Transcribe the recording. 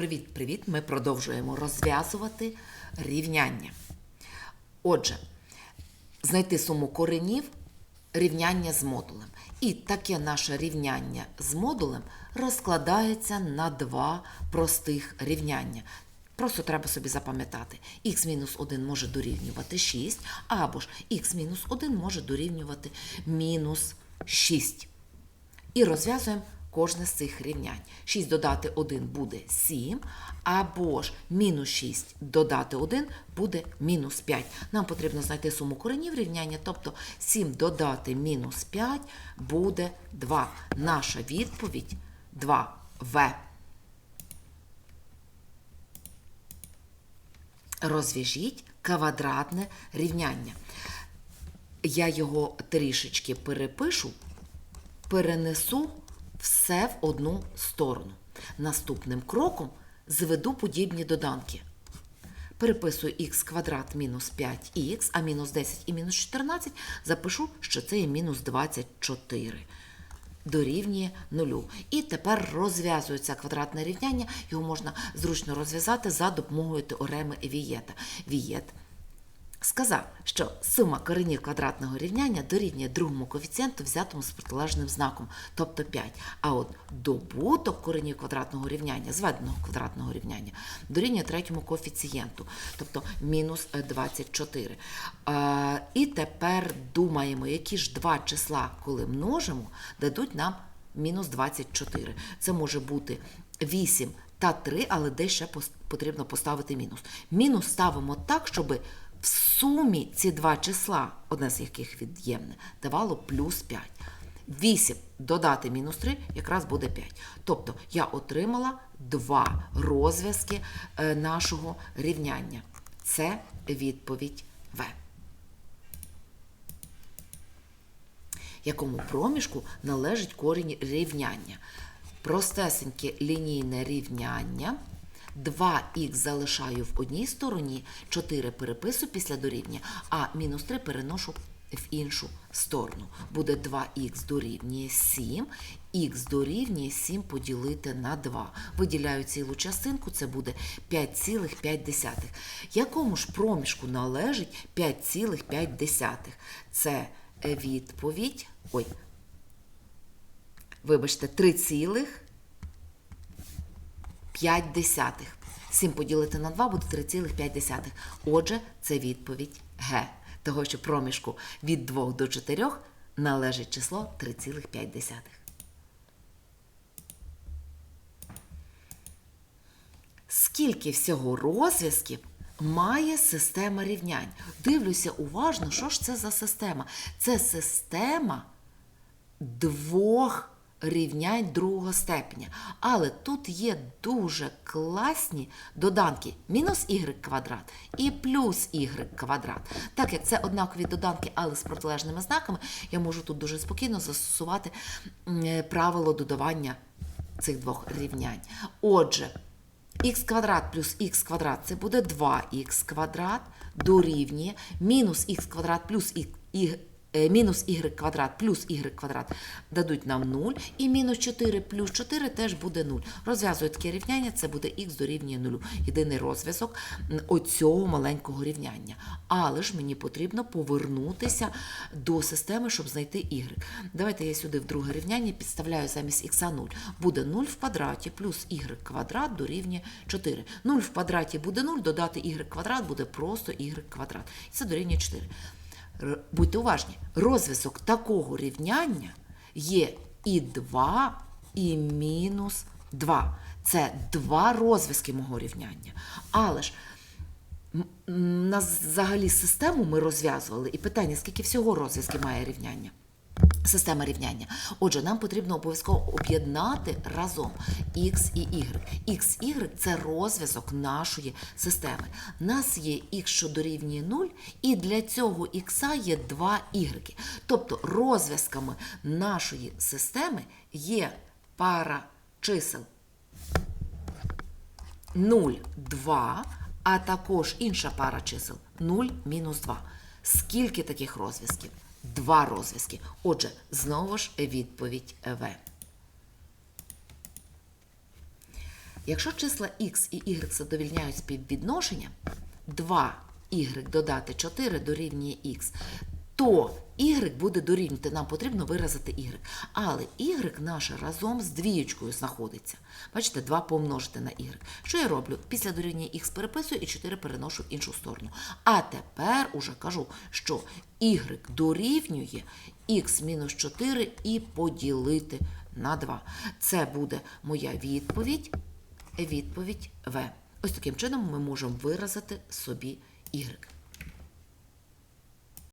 Привіт-привіт! Ми продовжуємо розв'язувати рівняння. Отже, знайти суму коренів рівняння з модулем. І таке наше рівняння з модулем розкладається на два простих рівняння. Просто треба собі запам'ятати, х-1 може дорівнювати 6, або ж х-1 може дорівнювати мінус 6. І розв'язуємо кожне з цих рівнянь. 6 додати 1 буде 7, або ж мінус 6 додати 1 буде мінус 5. Нам потрібно знайти суму коренів рівняння, тобто 7 додати мінус 5 буде 2. Наша відповідь 2В. Розв'яжіть квадратне рівняння. Я його трішечки перепишу, перенесу все в одну сторону. Наступним кроком зведу подібні доданки. Переписую х квадрат мінус 5х, а мінус 10 і мінус 14 запишу, що це є мінус 24 дорівнює нулю. І тепер розв'язується квадратне рівняння. Його можна зручно розв'язати за допомогою теореми Вієта. Вієт сказав, що сума коренів квадратного рівняння дорівнює другому коефіцієнту, взятому з протилежним знаком, тобто 5. А от добуток коренів квадратного рівняння, зведеного квадратного рівняння, дорівнює третьому коефіцієнту, тобто мінус 24. Е, І тепер думаємо, які ж два числа, коли множимо, дадуть нам мінус 24. Це може бути 8 та 3, але де ще потрібно поставити мінус. Мінус ставимо так, щоб в сумі ці два числа, одне з яких від'ємне, давало плюс 5. 8 додати мінус 3 якраз буде 5. Тобто я отримала два розв'язки е, нашого рівняння. Це відповідь В. якому проміжку належить корінь рівняння. Простесеньке лінійне рівняння. 2х залишаю в одній стороні, 4 переписую після дорівняння, а мінус 3 переношу в іншу сторону. Буде 2х дорівнює 7, х дорівнює 7 поділити на 2. Виділяю цілу частинку, це буде 5,5. Якому ж проміжку належить 5,5? Це відповідь. Ой, вибачте, 3,5. 7 поділити на 2 буде 3,5. Отже, це відповідь Г. Того, що проміжку від 2 до 4 належить число 3,5. Скільки всього розв'язків має система рівнянь? Дивлюся уважно, що ж це за система? Це система двох рівнянь другого степеня. Але тут є дуже класні доданки мінус y квадрат і плюс y квадрат. Так як це однакові доданки, але з протилежними знаками, я можу тут дуже спокійно застосувати е, правило додавання цих двох рівнянь. Отже, х квадрат плюс х квадрат це буде 2х квадрат дорівнює мінус х квадрат плюс е, мінус y квадрат плюс y квадрат дадуть нам 0, і мінус 4 плюс 4 теж буде 0. Розв'язую таке рівняння, це буде х дорівнює 0. Єдиний розв'язок оцього маленького рівняння. Але ж мені потрібно повернутися до системи, щоб знайти y. Давайте я сюди в друге рівняння підставляю замість х 0. Буде 0 в квадраті плюс y квадрат дорівнює 4. 0 в квадраті буде 0, додати y квадрат буде просто y квадрат. І це дорівнює 4. Будьте уважні, розв'язок такого рівняння є і 2, і мінус 2. Це два розв'язки мого рівняння. Але ж м- м, на взагалі систему ми розв'язували і питання, скільки всього розв'язків має рівняння. Система рівняння. Отже, нам потрібно обов'язково об'єднати разом x і y. x, y – це розв'язок нашої системи. У нас є x, що дорівнює 0, і для цього x є 2 y. Тобто розв'язками нашої системи є пара чисел 0, 2, а також інша пара чисел 0, мінус 2. Скільки таких розв'язків? Два розв'язки. Отже, знову ж відповідь В. Якщо числа x і y задовільняють співвідношення, 2y додати 4 дорівнює x, то y буде дорівнювати, нам потрібно виразити y. Але y наше разом з двієчкою знаходиться. Бачите, 2 помножити на y. Що я роблю? Після дорівнює x переписую і 4 переношу в іншу сторону. А тепер уже кажу, що y дорівнює x мінус 4 і поділити на 2. Це буде моя відповідь, відповідь В. Ось таким чином ми можемо виразити собі y.